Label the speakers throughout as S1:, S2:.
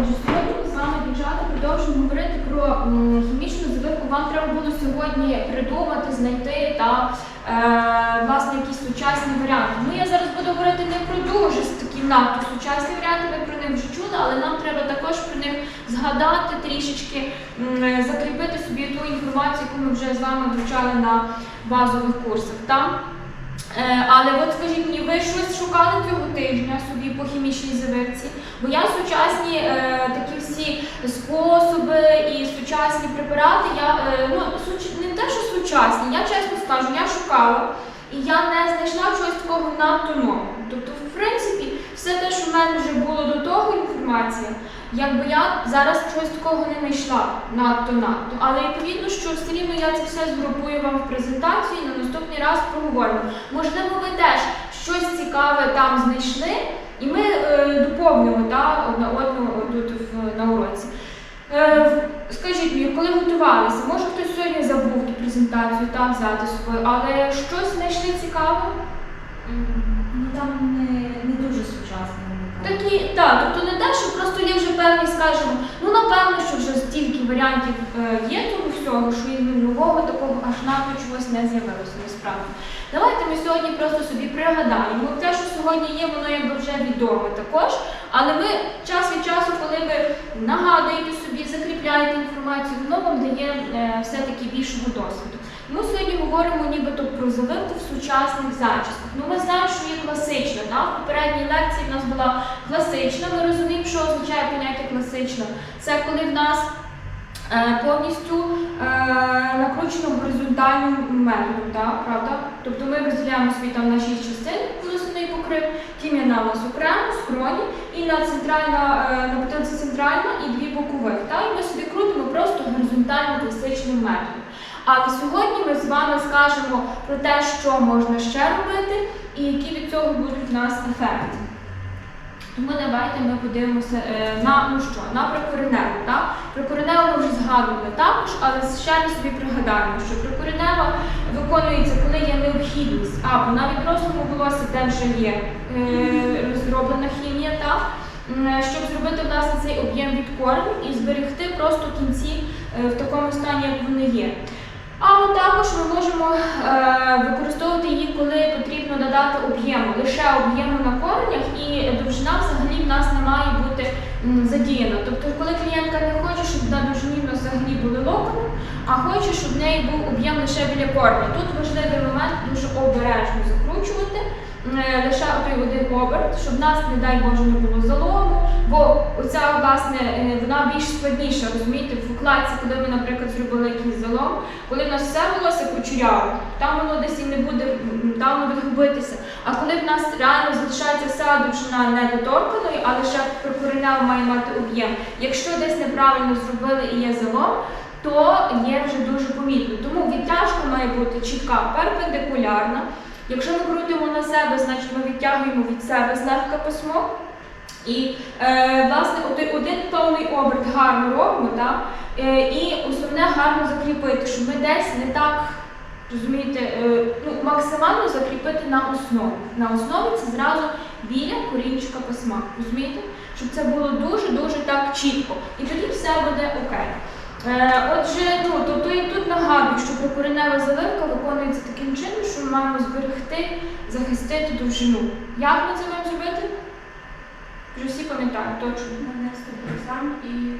S1: Отже, сьогодні з вами, дівчата, продовжуємо говорити про хімічну заливку. Вам треба було сьогодні придумати, знайти та е, власне якісь сучасні варіанти. Ну я зараз буду говорити не про дуже такі надто сучасні варіанти, ви про них вже чули, але нам треба також про них згадати трішечки, закріпити собі ту інформацію, яку ми вже з вами вивчали на базових курсах. Там Е, Але от скажіть мені, ви щось шукали цього тижня собі по хімічній заливці? Бо я сучасні е, такі всі способи і сучасні препарати, я е, ну суч... не те, що сучасні, я чесно скажу, я шукала і я не знайшла чогось такого надто нового. Тобто, в принципі, все те, що в мене вже було до того інформація, якби я зараз чогось такого не знайшла надто надто. Але відповідно, що все рівно я це все згрупую вам в презентації і на наступний раз проговоримо. Можливо, ви теж щось цікаве там знайшли, і ми е, доповнимо та, одна одну тут в, на уроці. Е, скажіть мені, коли готувалися, може хтось сьогодні забув ту презентацію та взяти з собою, але щось знайшли цікаве?
S2: Ну там не, не дуже сучасно.
S1: Такі, так, тобто не те, що просто є вже певні, скажімо, ну напевно, що вже стільки варіантів е, є того всього, що і нового такого аж чогось не з'явилося насправді. Давайте ми сьогодні просто собі пригадаємо. Те, що сьогодні є, воно якби вже відоме також. Але ми час від часу, коли ви нагадуєте собі, закріпляєте інформацію, воно вам дає е, все-таки більшого досвіду. Ми сьогодні говоримо нібито про заливку в сучасних зачісках. Ну, ми знаємо, що є класична. Да? В попередній лекції в нас була класична. Ми розуміємо, що означає поняття класична. Це коли в нас повністю е, накручено горизонтальним методом, да? правда? Тобто ми розділяємо собі там на шість частин волосяний покрив, тім'яна у нас окремо, скроні, і на центральна, е, на потилиці центральна і дві бокових. Да? І ми собі крутимо просто горизонтально класичним методом. Але сьогодні ми з вами скажемо про те, що можна ще робити і які від цього будуть в нас ефекти. Тому давайте ми подивимося е, на ну що, на прикореневу. Так? Прикореневу ми вже згадували також, але ще раз собі пригадаємо, що прикоренева виконується, коли є необхідність або на відрослому волосся, де вже є е, розроблена хімія, так? Щоб зробити власне цей об'єм від коренів і зберегти просто кінці е, в такому стані, як вони є. А також ми можемо е, використовувати її, коли потрібно додати об'єму, лише об'єму на коренях, і довжина взагалі в нас не має бути задіяна. Тобто, коли клієнтка не хоче, щоб на довжині взагалі були локони, а хоче, щоб в неї був об'єм лише біля корня. Тут важливий момент дуже обережно закручувати. Е, Лише той один оберт, щоб нас, не дай Боже, не було залому, бо оця, власне, е, вона більш складніша, розумієте, в укладці, коли ми, наприклад, зробили якийсь залом, коли в нас все волосся кучеряве, там воно десь і не буде, там воно буде губитися. А коли в нас реально залишається вся довжина недоторканою, а лише прикоренева має мати об'єм. Якщо десь неправильно зробили і є залом, то є вже дуже помітно. Тому відтяжка має бути чітка, перпендикулярна. Якщо ми крутимо на себе, значить ми відтягуємо від себе злегка письмо. І е, власне один, повний оберт гарно робимо, так? Е, і основне гарно закріпити, щоб ми десь не так розумієте, е, ну, максимально закріпити на основі. На основі це зразу біля корінчика письма. Розумієте? Щоб це було дуже-дуже так чітко. І тоді все буде окей. Е, отже, ну, тобто я тут нагадую, що прикоренева заливка виконується таким чином, що ми маємо зберегти, захистити довжину. Як ми це маємо зробити? Вже всі пам'ятають, точно.
S2: Нанести бальзам і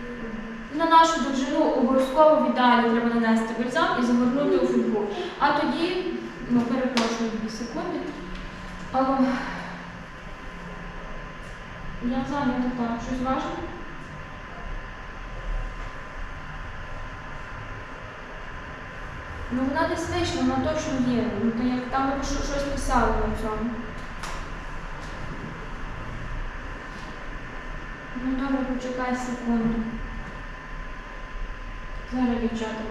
S1: На нашу довжину обов'язково в ідеалі треба нанести бальзам і загорнути у фольгу. А тоді, ну перепрошую дві секунди. А, я зайнята так, щось важливе? Ну вона десь вийшла, вона точно є. Ну, то як там щось писали на цьому. Ну добре, почекай секунду. Зараз дівчата,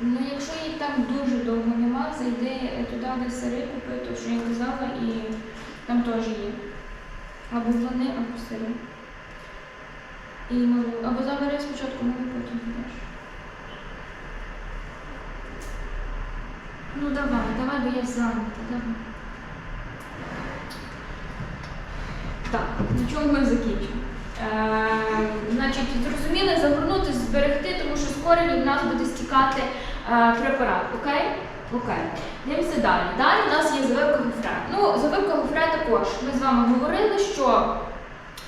S1: бо то. їх там дуже довго нема. Зайди туди, де сири купи, то що я казала, і там теж є. Або плани, або сири. І малу. Або забери спочатку малу, потім підеш. Ну давай, давай, бо я зайнята, давай. Так, на чому ми закінчимо? Е, значить, зрозуміли, загорнути, зберегти, тому що скоро від нас буде стікати препарат. Окей? Окей. Дивимося далі. Далі у нас є завивка гофре. Ну, завивка гофре також. Ми з вами говорили, що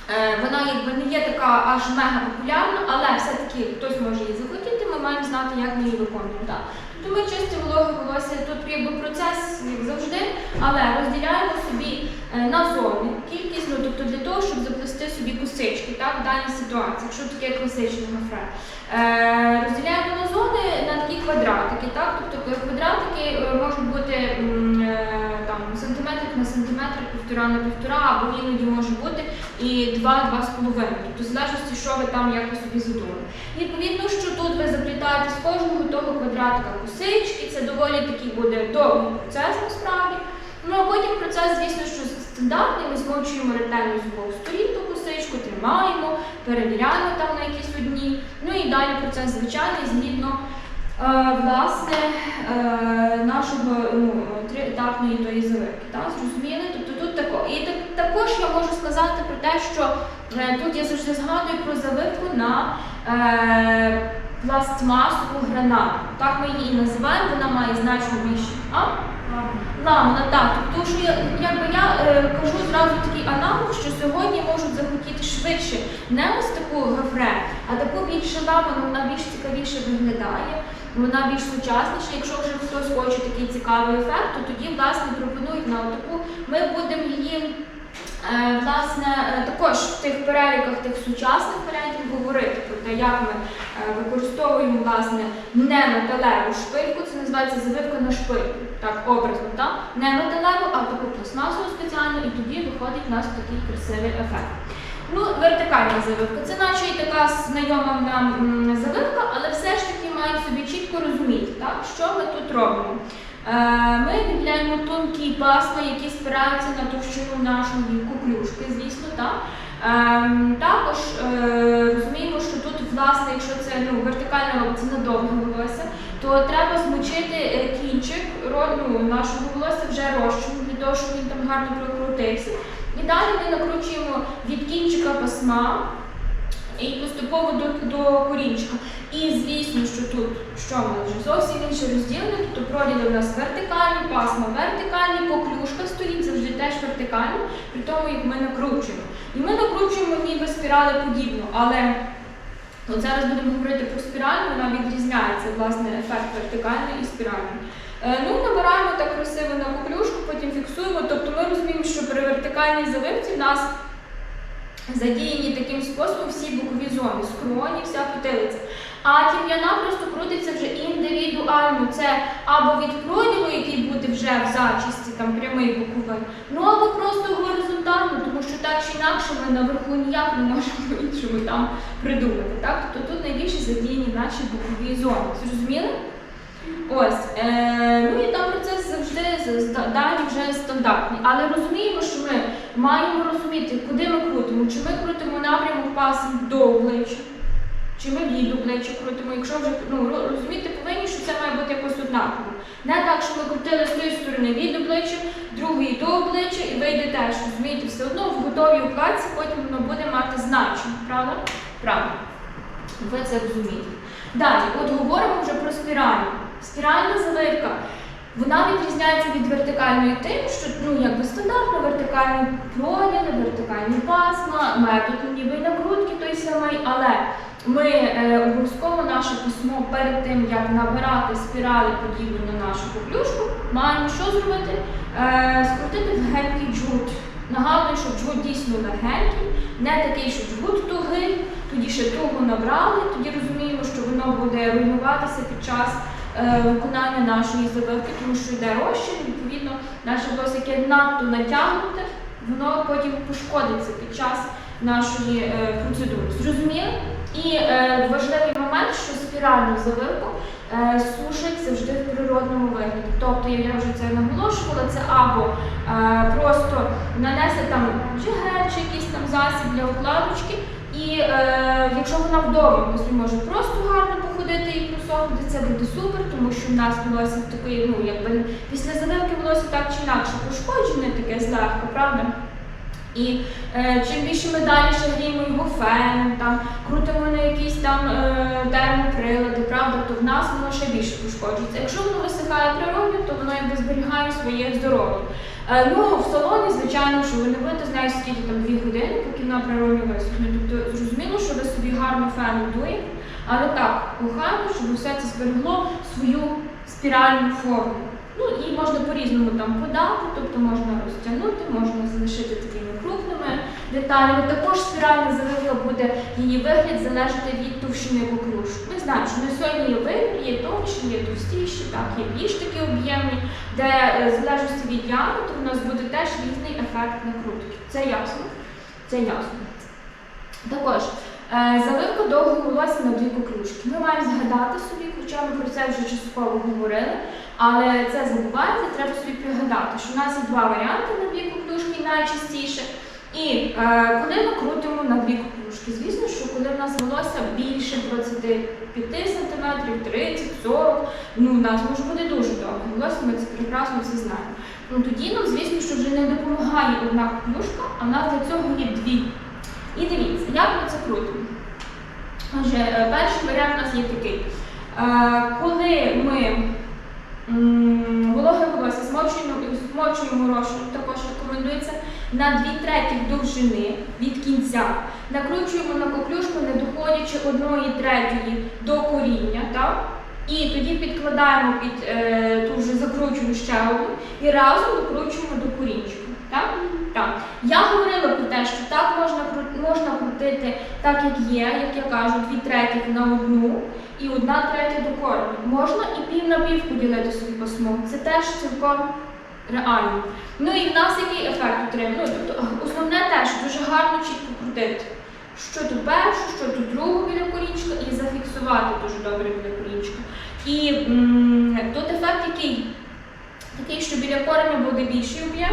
S1: е, вона якби не є така аж мега популярна, але все-таки хтось може її захотіти, ми маємо знати, як ми її виконуємо. Так. Тобто ми чисті волосся, тут якби процес, як завжди, але розділяємо собі е, на зони кількість, ну тобто для того, щоб заплести собі косички, так, в даній ситуації, якщо таке класичне гофре. Е, розділяємо на зони на такі квадратики, так, тобто квадратики е, можуть бути там сантиметр на сантиметр, півтора на півтора, або іноді може бути і два-два з половиною. Тобто в залежності, що ви там як ви собі задумали. Відповідно, що тут ви заплітаєте з кожного того квадратика косички, це доволі такий буде довгий процес насправді. Ну а потім процес, звісно, що стандартний, ми змочуємо ретельно з обох сторін ту косичку, тримаємо, перевіряємо там на якісь одні. Ну і далі процес звичайний згідно е, власне е, нашого ну, триетапної тої завивки. Так? Зрозуміли? Тобто тут тако. І так, також я можу сказати про те, що е, тут я завжди згадую про завивку на е, пластмасову гранату. Так ми її і називаємо, вона має значно більше. А? Ламана, так. Тому що я, якби я е, кажу зразу такий аналог, що сьогодні можуть захотіти швидше не ось таку гафре, а таку більше ламану, вона більш цікавіше виглядає, вона більш сучасніша. Якщо вже хтось хоче такий цікавий ефект, то тоді власне пропонують нам таку. Ми будемо її. Е, Власне, е, також в тих переліках тих сучасних варіантів говорити про те, як ми е, використовуємо власне не металеву шпильку, це називається завивка на шпильку, так образно, так? Не металеву, а таку пластмасову спеціальну, і тоді виходить у нас такий красивий ефект. Ну, вертикальна завивка, це наче і така знайома нам завивка, але все ж таки маємо собі чітко розуміти, так, що ми тут робимо. Ми виділяємо тонкі пасми, які спираються на товщину нашої куклюшки, звісно, так. Ем, також е, розуміємо, що тут, власне, якщо це ну, вертикально робиться на волосся, то треба змочити е, кінчик ну, нашого волосся вже розчином, для того, щоб він там гарно прокрутився. І далі ми накручуємо від кінчика пасма і поступово до, до корінчика. І звісно, що тут що ми вже зовсім інше розділення, тобто проділи у нас вертикальні, пасма вертикальні, поклюшка стоїть завжди теж вертикально, при тому як ми накручуємо. І ми накручуємо ніби спірали подібно, але от зараз будемо говорити про спіральну, вона відрізняється, власне, ефект вертикальний і спіральний. Е, Ну, набираємо так красиво на поклюшку, потім фіксуємо. Тобто ми розуміємо, що при вертикальній завивці в нас задіяні таким способом всі бокові зони, скроні, вся потилиця. А тім'яна просто крутиться вже індивідуально. Це або від проділу, який буде вже в зачісті, там прямий боковий, ну або просто горизонтально, тому що так чи інакше ми наверху ніяк не можемо іншому там придумати. Так? Тобто тут найбільше задіяні наші бокові зони. Зрозуміли? Ось, е, ну і там процес завжди далі вже стандартний. Але розуміємо, що ми маємо розуміти, куди ми крутимо. Чи ми крутимо напрямок пасом до обличчя, чи ми від обличчя крутимо. Якщо вже ну, розуміти повинні, що це має бути якось однаково. Не так, що ми крутили з тої сторони від обличчя, другої до обличчя, і вийде теж. Розумієте, все одно в готовій укладці потім воно буде мати значення. Правда? Правда. Ви це розумієте. Далі, от говоримо вже про спіральну. Спіральна завивка. Вона відрізняється від вертикальної тим, що ну, якби стандартно вертикальні проділи, вертикальні пасма, метод ніби накрутки той самий, але ми е, обов'язково наше письмо перед тим, як набирати спіралі подібні на нашу поклюшку, маємо що зробити? Е, скрутити легенький джгут. Нагадую, що джгут дійсно легенький, не такий, що джгут тугий, тоді ще туго набрали, тоді розуміємо, що воно буде руйнуватися під час виконання нашої завивки, тому що йде розчин, відповідно, наше волосся, яке надто натягнуте, воно потім пошкодиться під час нашої е, процедури. Зрозуміли? І е, важливий момент, що спіральну завивку е, сушать завжди в природному вигляді. Тобто, я вже це наголошувала, це або е, просто нанесли там чи чи якийсь там засіб для укладочки. І е, якщо вона вдома просто може просто гарно походити і просохнути, це буде супер, тому що в нас волосся таке, ну якби після заливки волосся так чи інакше пошкоджене, таке злегка, правда? І е, чим більше ми далі ще гріємо його феном, там крутимо на якісь там е, термоприлади, правда, то в нас воно ще більше пошкоджується. Якщо воно висихає природньо, то воно якби зберігає своє здоров'я. Е, ну, в салоні, звичайно, що ви не будете знати, скільки там дві години, поки вона природньо висохне. Тобто зрозуміло, що ви собі гарно феном дуєте, але так, охайно, щоб все це зберегло свою спіральну форму. Ну і можна по-різному там подати, тобто можна розтягнути, можна залишити такими крупними деталями. Також спіральна заливка буде її вигляд залежати від товщини покружки. Ми знаємо, що на сьогодні є вибір, є тонші, є товстіші, так, є більш такі об'ємні, де е, залежності від діаметру у нас буде теж різний ефект накрутки. Це ясно? Це ясно. Також е, заливка довго волосся на дві покружки. Ми маємо згадати собі, хоча ми про це вже частково говорили, але це забувається, треба собі пригадати, що в нас є два варіанти на дві покружки найчастіше. І е, коли ми крутимо на дві кукрушки, звісно, що коли в нас волосся більше 25 см, 30, 40, ну у нас може бути дуже довго. Волосся ми це прекрасно всі знаємо. Ну тоді нам, звісно, що вже не допомагає одна кукрушка, а в нас для цього є дві. І дивіться, як ми це крутимо. Отже, е, перший варіант у нас є такий. Е, коли ми вологе волосся змочуємо, розчином, також рекомендується на 2 треті довжини від кінця. Накручуємо на коклюшку, не доходячи 1 третьої до коріння. Так? І тоді підкладаємо під е, ту вже закручену ще одну і разом докручуємо до корінчика. Так? Так. Я говорила про те, що так можна, можна крутити так, як є, як я кажу, дві треті на одну і одна третя до кореня. Можна і пів на пів поділити собі пасмо. Це теж цілком реально. Ну і в нас який ефект отримує? Ну, тобто, основне теж дуже гарно чітко крутити. Що тут першу, що тут другу біля корінчика, і зафіксувати дуже добре біля корінчика. І м, тут ефект який? Такий, що біля кореня буде більший об'єм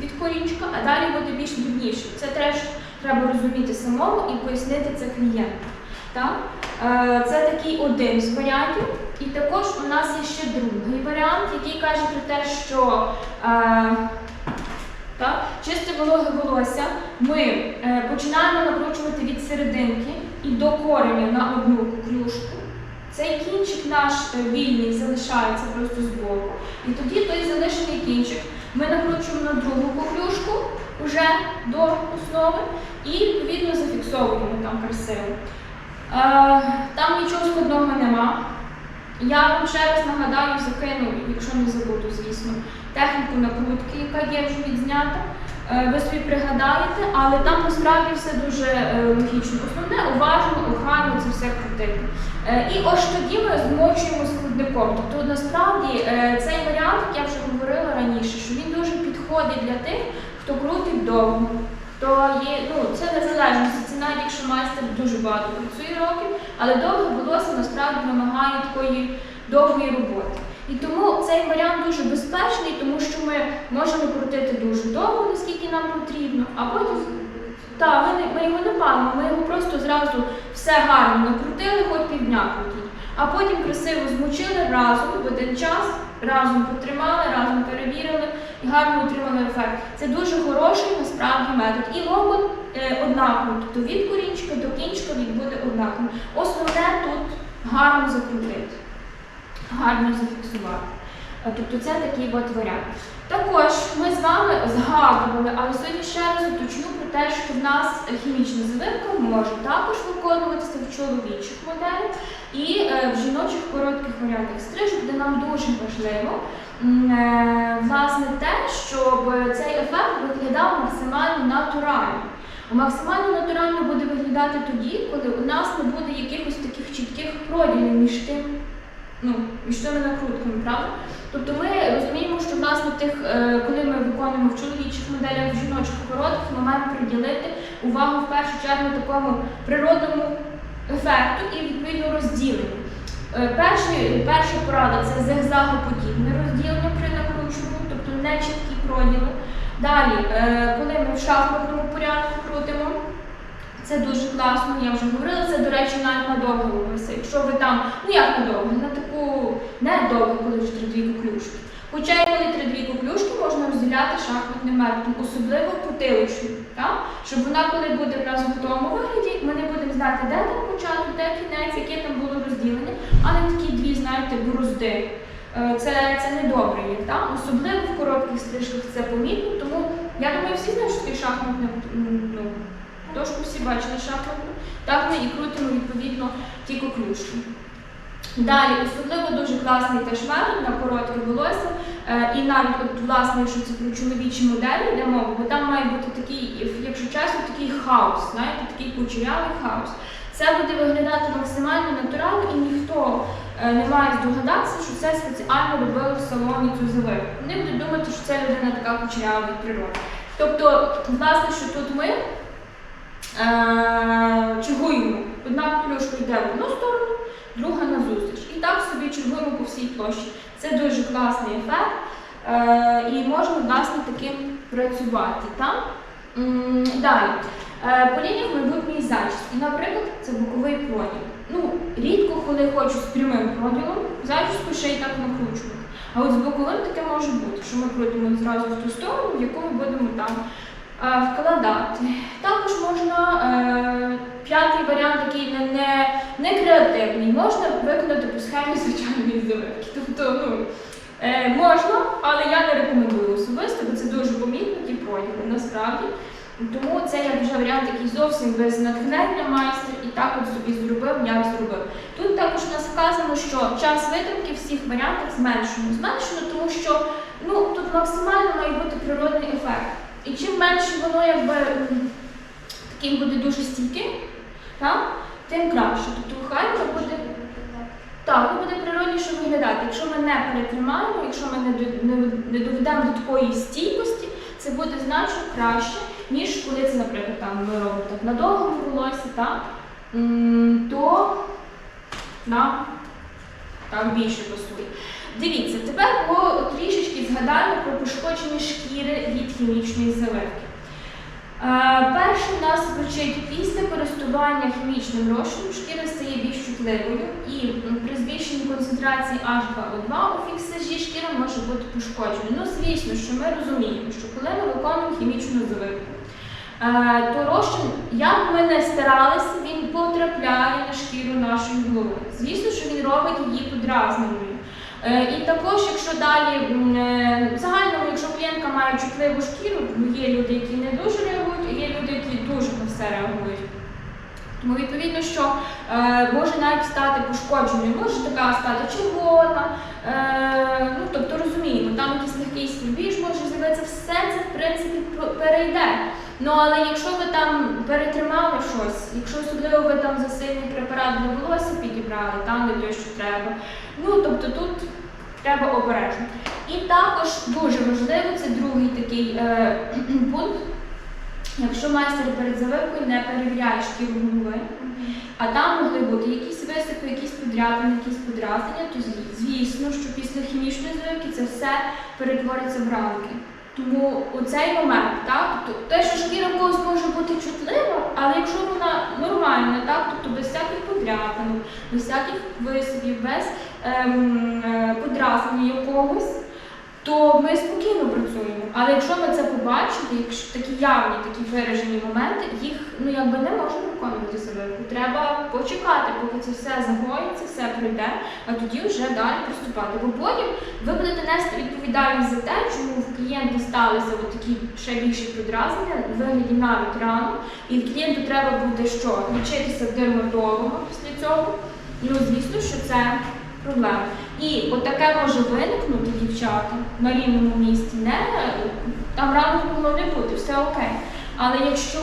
S1: від корінчика, а далі буде більш дрібніший. Це теж треба розуміти самому і пояснити це клієнту. Так? Е, Це такий один з варіантів. І також у нас є ще другий варіант, який каже про те, що е, так, чисте вологе волосся ми е, починаємо накручувати від серединки і до кореня на одну куклюшку. Цей кінчик наш вільний залишається просто збоку. І тоді той залишений кінчик ми накручуємо на другу куклюшку вже до основи і відповідно зафіксовуємо там красиво. Е, там нічого складного нема. Я вам ще раз нагадаю, закину, якщо не забуду, звісно, техніку накрутки, яка є вже відзнята. Е, Ви собі пригадаєте, але там насправді все дуже е, логічно. Основне уважно, охайно це все крутити. Е, І ось тоді ми змочуємо складником. Тобто насправді цей варіант, як я вже говорила раніше, що він дуже підходить для тих, хто крутить довго. То є, ну, це незалежності, це навіть якщо майстер дуже багато працює років, але довге волосся насправді вимагає такої довгої роботи. І тому цей варіант дуже безпечний, тому що ми можемо крутити дуже довго, наскільки нам потрібно, а потім так, ми, не- ми його не палимо, ми його просто зразу все гарно накрутили, хоч півдня крутіть. А потім красиво змочили разом в один час, разом потримали, разом перевірили і гарно отримали ефект. Це дуже хороший насправді метод. І робот е, однаково, тобто від корінчика до кінчика він буде однаковим. Основне тут гарно закрутити, гарно зафіксувати. Е, Тобто це такий от варіант. Також ми з вами згадували, але сьогодні ще раз уточню про те, що в нас хімічна заливка може також виконуватися в чоловічих моделях і е, в жіночих коротких варіантах стрижок, де нам дуже важливо е, власне те, щоб цей ефект виглядав максимально натурально. Максимально натурально буде виглядати тоді, коли у нас не буде якихось таких чітких проділів між тим, ну, між накрутками, правда? Тобто ми розуміємо, що власне тих, е, коли ми виконуємо в чоловічих моделях, в жіночих коротких, ми маємо приділити увагу в першу чергу такому природному ефекту і відповідно розділенню. Е, Перший, перша порада це зигзагоподібне розділення при накручуванні, тобто не чіткі проділи. Далі, е, коли ми в шахматному порядку крутимо, це дуже класно, я вже говорила, це, до речі, навіть на довгому веси. Якщо ви там, ну як на довго, на таку не довго, коли вже три-дві коклюшки. Хоча і коли три-дві коклюшки можна розділяти шахматним методом, особливо потилочну, щоб вона, коли буде в нас в готовому вигляді, ми не будемо знати, де там початок, де кінець, яке там було розділення, а не такі дві, знаєте, борозди. Е, Це, це не добре є, так? особливо в коротких стрижках це помітно, тому я думаю, всі знають, що шахматне ну, дошку всі бачили шахматну. Так ми і крутимо відповідно ті коклюшки. Далі, особливо дуже класний теж метод на коротке волосся. Е, і навіть, от, власне, якщо це про чоловічі моделі йде мова, бо там має бути такий, якщо чесно, такий хаос, знаєте, такий кучерявий хаос. Це буде виглядати максимально натурально і ніхто е, не має здогадатися, що це спеціально робили в салоні цю завивку. Вони будуть думати, що це людина така кучерява від природи. Тобто, власне, що тут ми е, чергуємо. Одна клюшка йде в одну сторону, друга на зустріч. І так собі чергуємо по всій площі. Це дуже класний ефект. Е, і можна, власне, таким працювати. Так? Далі. Е, По лініях майбутньої зачіски. Наприклад, це боковий проділ. Ну, рідко, коли хочу з прямим проділом, зачіску ще й так накручувати. А от з боковим таке може бути, що ми крутимо зразу в ту сторону, в яку ми будемо там вкладати. Також можна е, п'ятий варіант, такий не, не, креативний, можна виконати по схемі звичайної завивки. Тобто, ну, е, можна, але я не рекомендую особисто, бо це дуже помітно, ті проділи насправді. Тому це як вже варіант, який зовсім без натхнення майстер і так от собі зробив, як зробив. Тут також у нас вказано, що час витримки всіх варіантах зменшено. Зменшено, тому що ну, тут максимально має бути природний ефект. І чим менше воно якби таким буде дуже стійким, так, тим краще. Тобто хай буде. Так, буде природніше виглядати. Якщо ми не перетримаємо, якщо ми не, доведемо до такої стійкості, це буде значно краще, ніж коли це, наприклад, там ми робимо так на довгому волосі, так, то нам більше пасує. Дивіться, тепер по трішечки згадаємо про пошкодження шкіри від хімічної заливки. Е, Перше у нас звучить після користування хімічним розчином шкіра стає більш чутливою і при збільшенні концентрації H2O2 у фіксажі шкіра може бути пошкоджена. Ну, звісно, що ми розуміємо, що коли ми виконуємо хімічну заливку, е, то розчин, як ми не старалися, він потрапляє на шкіру нашої голови. Звісно, що він робить її подразненою. Е, І також, якщо далі е, в загальному, якщо клієнтка має чутливу шкіру, є люди, які не дуже реагують, є люди, які дуже на все реагують. Тому відповідно, що е, може навіть стати пошкодженою, може така стати червона. Ну, тобто розуміємо, там якийсь легкий свіж може з'явитися, все це в принципі перейде. Ну але якщо ви там перетримали щось, якщо особливо ви там за сильний препарат для волосся підібрали, там не те, що треба. Ну тобто тут треба обережно. І також дуже важливо, це другий такий е, пункт. Якщо майстер перед заливкою не перевіряє шкіру голови, а там могли бути якісь висипи, якісь подряпини, якісь подразнення, то звісно, що після хімічної заливки це все перетвориться в ранки. Тому у цей момент, так, тобто те, що шкіра когось може бути чутлива, але якщо вона нормальна, так, тобто без всяких подряпин, без всяких висипів, без ем, е, подразнення якогось, то ми спокійно працюємо. Але якщо ми це побачили, якщо такі явні, такі виражені моменти, їх ну якби не можна виконувати заливку. Треба почекати, поки це все загоїться, все пройде, а тоді вже далі приступати. Бо потім ви будете нести відповідальність за те, чому в клієнта сталися такі ще більші подразнення, вигляді навіть рану, і клієнту треба буде що лічитися в після цього. Ну звісно, що це проблема. І от таке може виникнути, дівчата, на рівному місці. Не там рано могло не бути, все окей. Але якщо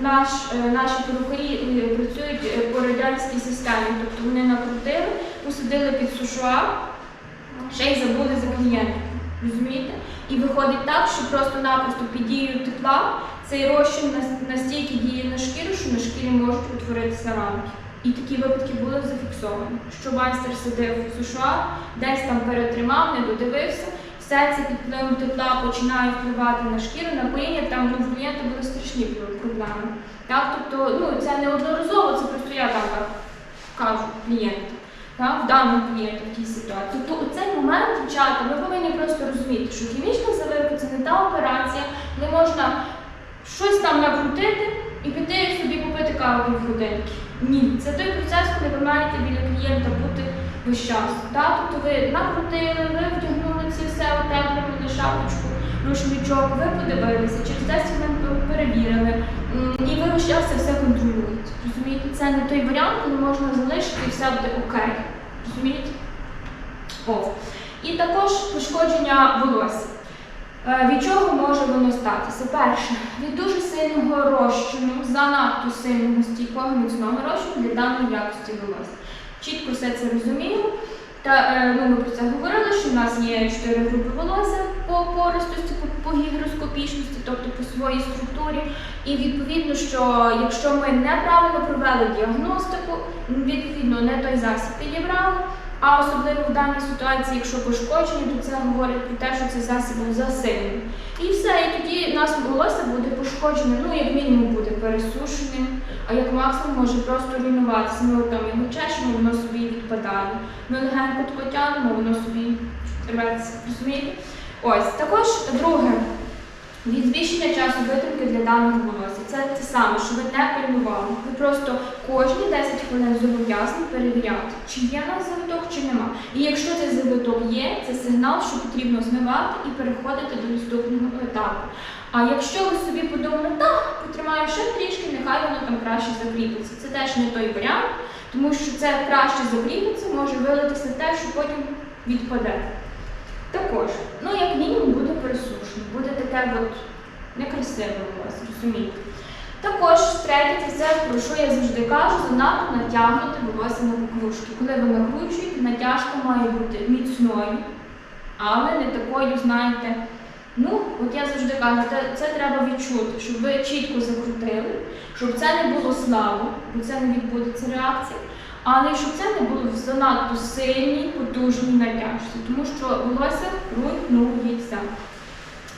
S1: наш, е, наші перукарі е, працюють е, по радянській системі, тобто вони накрутили, посадили під сушуар, ще й забули за клієнтом. Розумієте? І виходить так, що просто-напросто під дією тепла цей розчин настільки діє на шкіру, що на шкірі можуть утворитися рамки. І такі випадки були зафіксовані, що майстер сидив в США, десь там перетримав, не додивився. Все це під впливом тепла починає впливати на шкіру, на пиління, там ну, в клієнта були страшні проблеми. Так, тобто, ну це не одноразово, це просто я так кажу клієнту. В даному клієнту в тій ситуації. Тобто цей момент, дівчата, ми повинні просто розуміти, що хімічна заливка це не та операція, де можна щось там накрутити і піти собі купити каву в годинки. Ні, це той процес, коли ви маєте біля клієнта бути весь час. Так? Тобто ви накрутили, ви вдягнули це все утеплювали шапочку, рушничок, ви подивилися, через 10 хвилин перевірили. І ви весь час це все контролюєте. Розумієте, це не той варіант, коли можна залишити і все буде окей. Розумієте? О. І також пошкодження волосся. Е, Від чого може воно статися? Перше, від дуже сильного розчину, занадто сильного стійкого міцного розчину для даної якості волосся. Чітко все це розуміємо. Та е, ну, ми про це говорили, що в нас є чотири групи волосся по пористості, по, по гігроскопічності, тобто по своїй структурі. І відповідно, що якщо ми неправильно провели діагностику, відповідно не той засіб підібрали. А особливо в даній ситуації, якщо пошкоджені, то це говорить про те, що цей засіб був. І все, і тоді нас волосся буде пошкоджене, ну як мінімум буде пересушеним, а як максимум може просто руйнуватися. Ми там його чешемо, воно собі відпадає. Ми легенько тако тягнемо, воно собі рветься. Розумієте? Ось також друге. Від часу витримки для даного волосся. Це те саме, що ви не пильнували. Ви просто кожні 10 хвилин зобов'язані перевіряти, чи є в нас завиток, чи нема. І якщо цей завиток є, це сигнал, що потрібно змивати і переходити до наступного етапу. А якщо ви собі подумали, так, потримаю ще трішки, нехай воно там краще закріпиться. Це теж не той варіант, тому що це краще закріпиться, може вилитися те, що потім відпаде. Також, ну як мінімум буде пересушено, буде таке от некрасиве у вас, розумієте. Також третє, це про що я завжди кажу, занадто натягнути волосся на покружки. Коли ви накручуєте, натяжка має бути міцною, але не такою, знаєте, ну, от я завжди кажу, це, це треба відчути, щоб ви чітко закрутили, щоб це не було слабо, бо це не відбудеться реакція. Але щоб це не було в занадто сильній, потужній натяжці, тому що волосся руйнується.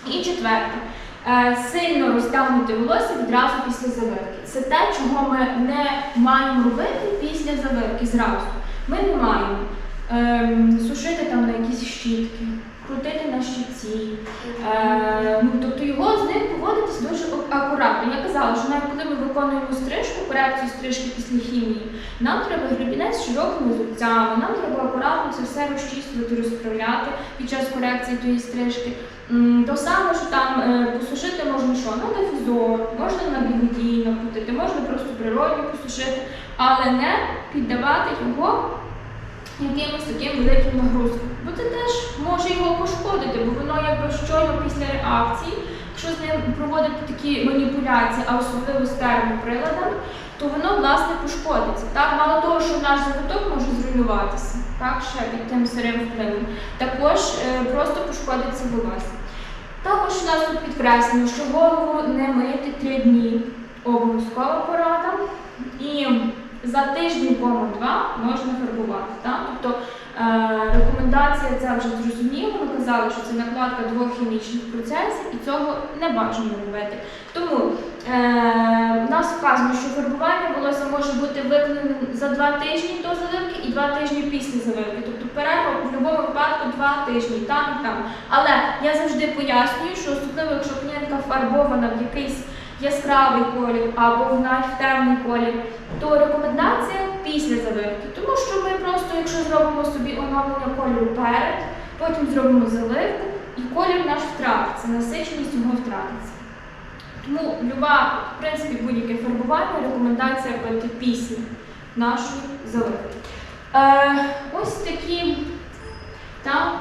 S1: І четверте, е, сильно розтягнути волосся відразу після завивки. Це те, чого ми не маємо робити після завивки зразу. Ми не маємо ем, сушити там на якісь щітки, крутити на щитці. Е, ну, тобто його з ним поводитись дуже акуратно. Я казала, що навіть коли ми виконуємо стрижку, корекцію стрижки після хімії, нам треба гребінець з широкими зубцями, нам треба акуратно це все розчісувати, розправляти під час корекції тої стрижки. То саме, що там е, посушити можна що? На дифузор, можна на бігуді накрутити, можна просто природньо посушити, але не піддавати його якимось таким великим нагрузкам. Бо це теж може його пошкодити, бо воно якби щойно після реакції, якщо з ним проводити такі маніпуляції, а особливо з термоприладами, то воно власне пошкодиться. Так, мало того, що наш завиток може зруйнуватися, так, ще під тим сирим впливом, також е, просто пошкодиться волосся. Також у нас тут підкреслено, що голову не мити три дні. Обов'язкова порада. І за тиждень кому два можна фарбувати. Так? Тобто рекомендація це вже зрозуміло. Ми казали, що це накладка двох хімічних процесів і цього не бажано робити. Тому е, у нас вказано, що фарбування волосся може бути виконане за два тижні до заливки і два тижні після заливки. Тобто перерва в будь-якому випадку два тижні, там і там. Але я завжди пояснюю, що особливо, якщо клієнтка фарбована в якийсь яскравий колір або в навіть темний колір, то рекомендація після заливки. Тому що якщо зробимо собі оновлення кольору перед, потім зробимо заливку, і колір наш втратиться, насиченість його втратиться. Тому люба, в принципі, будь-яке фарбування, рекомендація робити після нашої заливки. Е, ось такі там,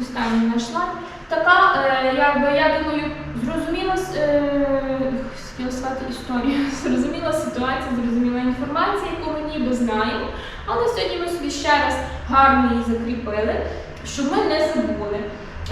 S1: останній наш слайд. Така, е, якби я думаю, зрозуміла е, сказати історія, зрозуміла ситуація, зрозуміла інформація, яку ми ніби знаємо. Але сьогодні ми собі ще раз гарно її закріпили, щоб ми не забули.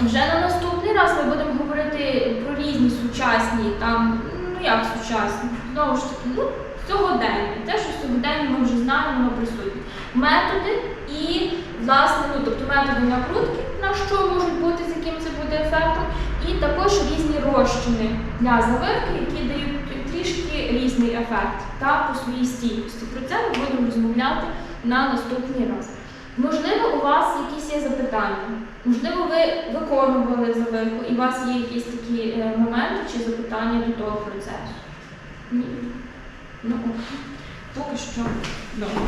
S1: Вже на наступний раз ми будемо говорити про різні сучасні, там, ну як сучасні, знову ж таки, ну, Сьогодення, те, що сьогодення ми вже знаємо, воно присутнє. Методи і, власне, ну, тобто методи накрутки, на що можуть бути, з яким це буде ефектом, і також різні розчини для завивки, які дають трішки різний ефект та по своїй стійкості. Про це ми будемо розмовляти на наступний раз. Можливо, у вас якісь є запитання, можливо, ви виконували завивку, і у вас є якісь такі е, моменти чи запитання до того процесу. Ні. Ну, ок. поки що добре.